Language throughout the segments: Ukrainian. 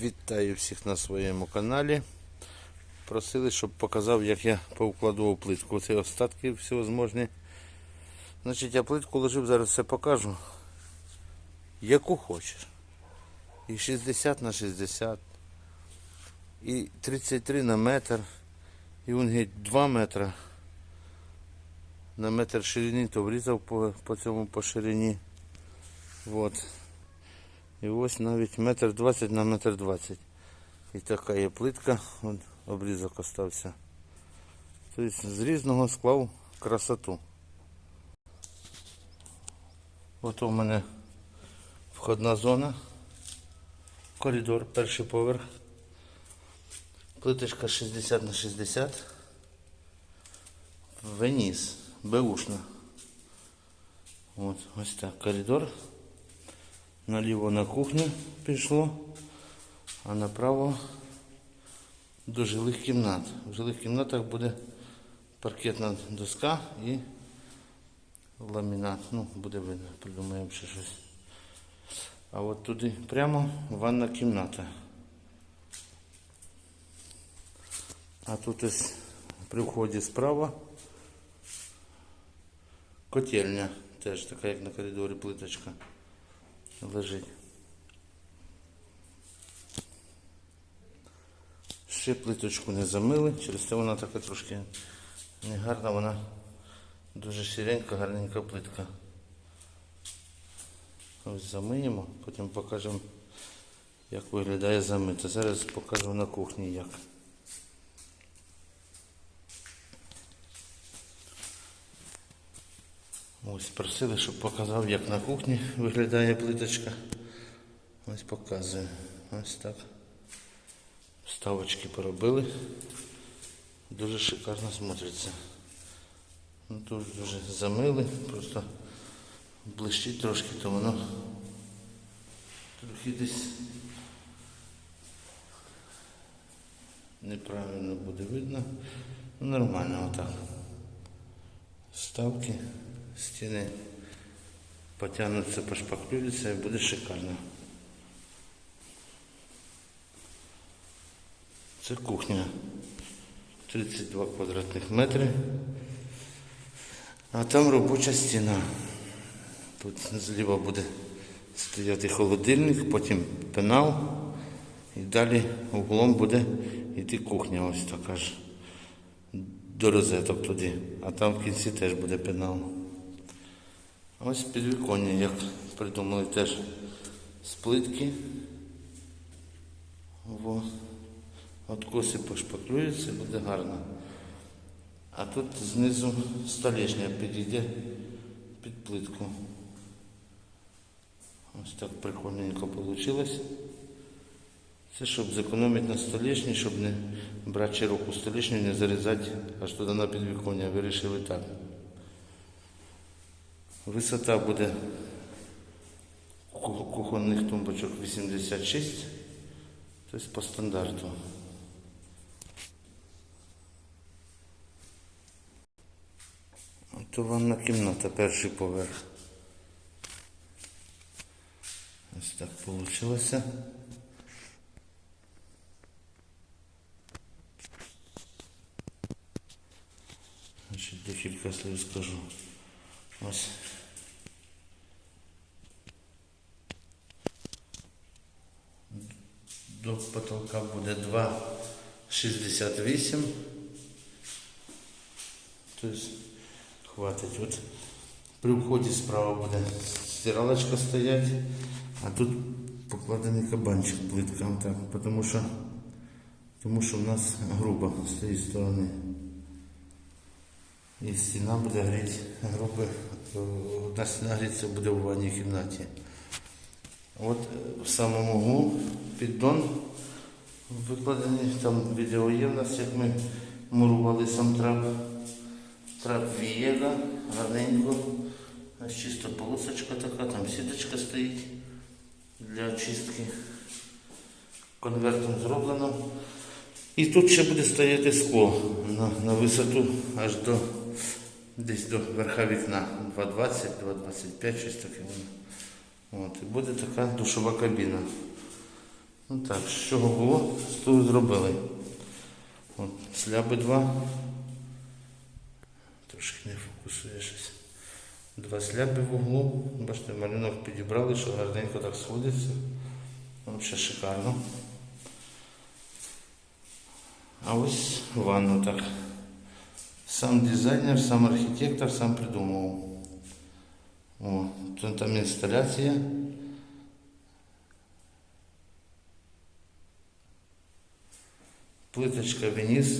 Вітаю всіх на своєму каналі. Просили, щоб показав, як я повкладував плитку. Це остатки всевозможні. Значить, я плитку ложив, зараз все покажу. Яку хочеш. І 60 на 60, і 33 на метр, і геть 2 метри. На метр ширині, то врізав по, по цьому по ширині. Вот. І ось навіть метр двадцять на метр двадцять. І така є плитка, от обрізок остався. Тобто з різного склав красоту. От у мене входна зона, коридор, перший поверх. Плиточка 60 на 60. Веніс, беушна. От, ось так, коридор. Наліво на кухню пішло, а направо до жилих кімнат. В жилих кімнатах буде паркетна доска і ламінат. Ну, буде видно, придумаємо ще щось. А от туди прямо ванна кімната. А тут ось при вході справа котельня. Теж така, як на коридорі плиточка лежить. Ще плиточку не замили, через це вона така трошки не гарна, вона дуже сіренька, гарненька плитка. Ось замиємо, потім покажемо, як виглядає замита. Зараз покажу на кухні як. Ось просили, щоб показав, як на кухні виглядає плиточка. Ось показую. Ось так. Вставочки поробили. Дуже шикарно смотриться. Ну, тут вже замили, просто блищить трошки, то воно трохи десь неправильно буде видно. Ну, нормально отак. Ставки, стіни потягнуться, пошпаклюються і буде шикарно. Це кухня. 32 квадратних метри. А там робоча стіна. Тут зліва буде стояти холодильник, потім пенал. І далі углом буде йти кухня, ось така ж. До розеток туди. А там в кінці теж буде пенал. Ось підвіконня, як придумали теж з плитки. Во. Откоси пошпаклюються, буде гарно. А тут знизу столешня підійде під плитку. Ось так прикольненько вийшло. Це щоб зекономити на столешні, щоб не брати широку столешню, не зарізати аж туди на підвіконня. Вирішили так. Висота буде ку- кухонних тумбочок 86, тобто по стандарту. То ванна кімната, перший поверх. Ось так вийшло. Значить, декілька слів скажу. Ось. До потолка буде 2,68. Тобто хватить. От при вході справа буде стиралочка стоять, а тут покладений кабанчик плитка. Тому що, тому що в нас грубо з цієї сторони. І стіна буде гріти грубо. Одна стіна гріться буде в ванній кімнаті. От е, в самому углу піддон викладений, там відео є в нас, як ми мурували сам трап. Трап Вієга, гарненько. Ось чисто полосочка така, там сіточка стоїть для очистки. Конвертом зроблено. І тут ще буде стояти скло на, на висоту аж до десь до верха вікна 2,20, 2,25, щось таке воно. От, і буде така душова кабіна. Ну так, з чого було, з того зробили. От, сляби два. Трошки не фокусує щось. Два сляби в углу. Бачите, малюнок підібрали, що гарненько так сходиться. Взагалі шикарно. А ось ванну так. Сам дизайнер, сам архітектор, сам придумав. О, тут там інсталяція. Плиточка Веніс,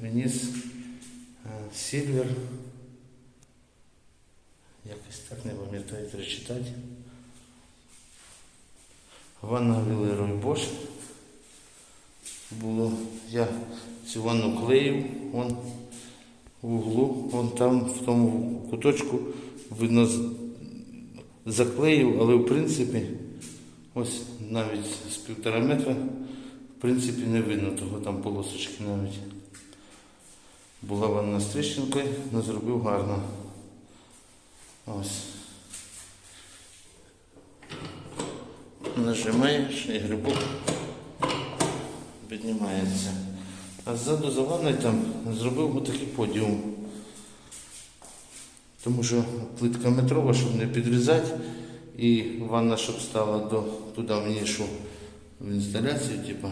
Веніс Сільвер. Якось так не пам'ятаю прочитати. Ванна Вілерой Бош. Було, я цю ванну клеїв, вон в углу, вон там, в тому куточку, видно, заклеїв, але в принципі, ось навіть з півтора метра, в принципі, не видно того там полосочки навіть. Була ванна з тріщинкою, але зробив гарно. Ось. Нажимаєш і грибок піднімається. А ззаду за ванною там зробив отакий подіум. Тому що плитка метрова, щоб не підрізати, і ванна, щоб стала до, туди в нішу в інсталяцію, типу.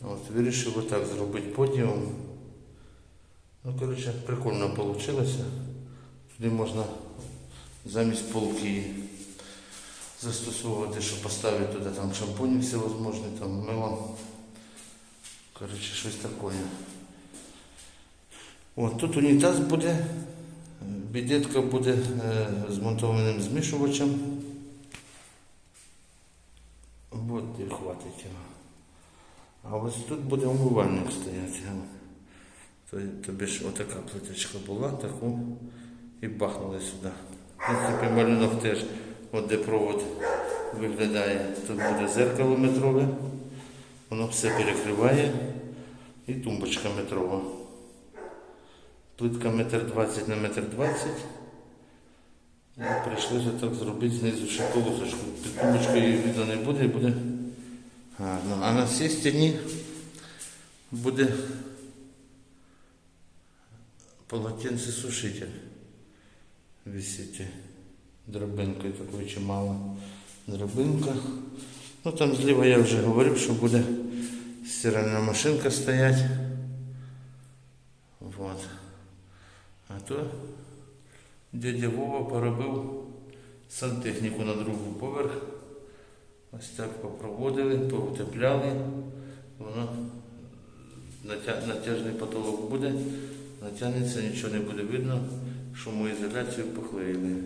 От, вирішив отак зробити подіум. Ну, коротше, прикольно вийшло. Туди можна замість полки застосовувати, щоб поставити туди там шампуні всевозможні, там мило. Коротше, щось таке. От, тут унітаз буде, бідетка буде е, змонтованим змішувачем. От і хватить його. А ось тут буде умивальник стояти. Тобі ж отака плиточка була, таку і бахнули сюди. Принципі, малюнок теж, от де провод виглядає, тут буде зеркало метрове, воно все перекриває і тумбочка метрова. Плитка метр двадцять на метр двадцять. І прийшлося так зробити знизу ще полосочку. Під тумбочкою її видно не буде буде гарно. А на цій стіні буде полотенце сушитель висіти драбинкою такою чимало драбинка. Ну там зліва я вже говорив, що буде стиральна машинка стоять. Вот. А то дядя Вова поробив сантехніку на другий поверх. Ось так попроводили, поутепляли. Воно натяжний потолок буде, натягнеться, нічого не буде видно, шумоізоляцію поклеїли.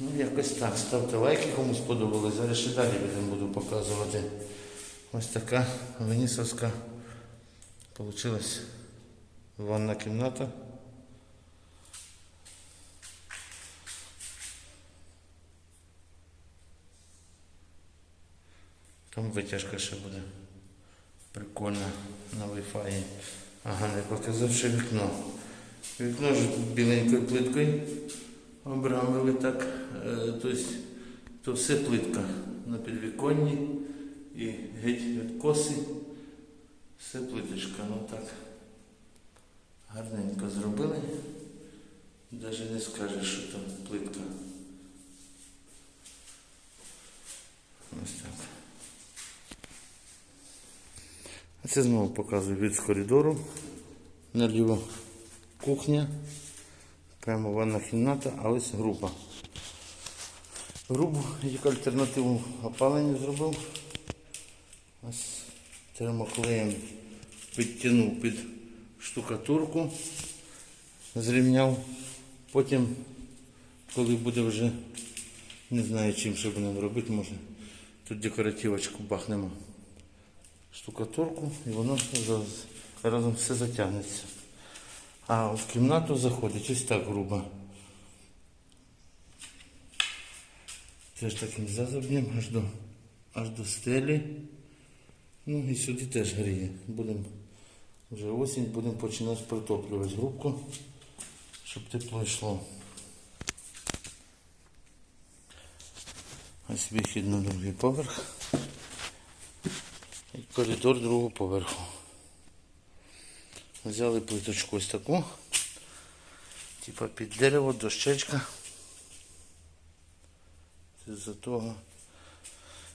Ну, якось так. Ставте лайки, кому сподобалось. Зараз ще далі буду показувати. Ось така венісовська получилась ванна кімната. Там витяжка ще буде. Прикольно на Wi-Fi. Ага, не показав ще вікно. Вікно ж біленькою плиткою обрамили так. Тобто, то все плитка на підвіконні і геть від коси. Все плиточка, ну так. Гарненько зробили. Навіть не скажеш, що там плитка. Ось так. А це знову показую від з коридору. Наліво кухня. Прямо ванна кімната, а ось група. Грубу як альтернативу опалення зробив. Ось термоклеєм підтягнув під штукатурку, зрівняв. Потім, коли буде вже, не знаю чим ще будемо робити, може тут декоративочку бахнемо штукатурку і воно разом все затягнеться. А в кімнату заходить ось так грубо. Теж таким зазубнем аж до, аж до стелі. Ну і сюди теж гріє. Будемо вже осінь, будемо починати притоплювати грубку, щоб тепло йшло. Ось вихід на другий поверх. І коридор другого поверху. Взяли плиточку ось таку. Типа під дерево, дощечка. Це з-за того,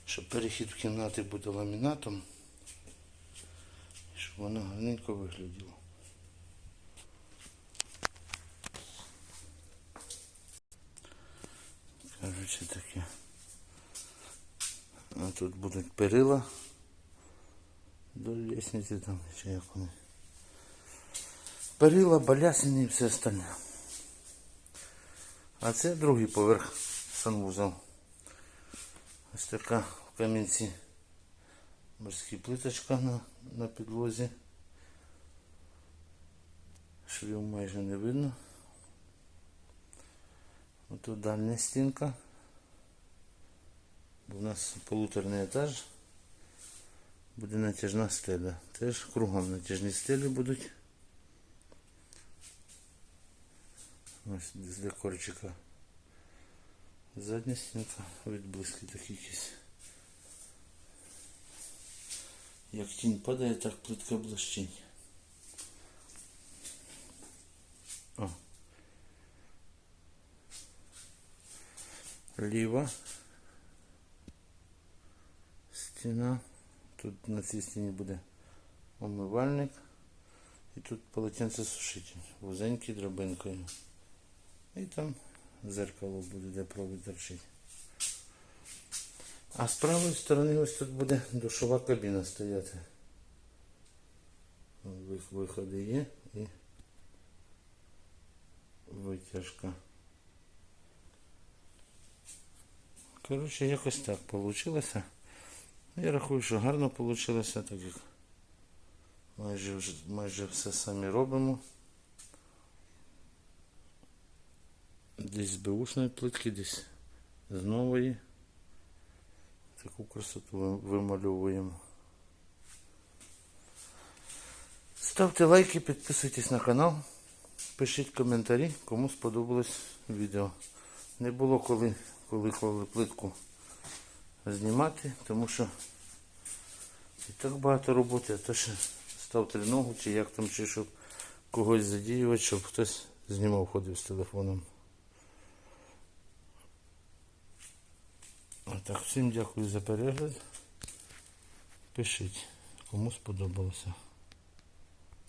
що перехід в кімнати буде ламінатом. Щоб воно гарненько вигляділо. Короче таке. А тут будуть перила до лестниці там, чи як вони. Перила, балясини і все остальне. А це другий поверх санвузол. Ось така в камінці морська плиточка на, на підлозі. Швів майже не видно. Ось дальня стінка. У нас полуторний етаж. Буде натяжна стеля. Теж кругом натяжні стелі будуть. Ось з декорчика. Задня стінка, відблиски такі якісь. Як тінь падає, так плитка блищить. О. Ліва стіна. Тут на цій стіні буде омивальник. І тут полотенце сушитель. Вузенький драбинкою. І там зеркало буде, де провід торчить. А з правої сторони ось тут буде душова кабіна стояти. Ви- Виходи є і витяжка. Коротше, якось так вийшло. Я рахую, що гарно вийшло, так як майже, майже все самі робимо. Десь з беушної плитки, десь з нової. Таку красоту вимальовуємо. Ставте лайки, підписуйтесь на канал, пишіть коментарі, кому сподобалось відео. Не було коли, коли, коли плитку знімати, тому що і так багато роботи, а то ще ставте ногу, чи як там, чи щоб когось задіювати, щоб хтось знімав, ходив з телефоном. Так, всім дякую за перегляд. Пишіть, кому сподобалося.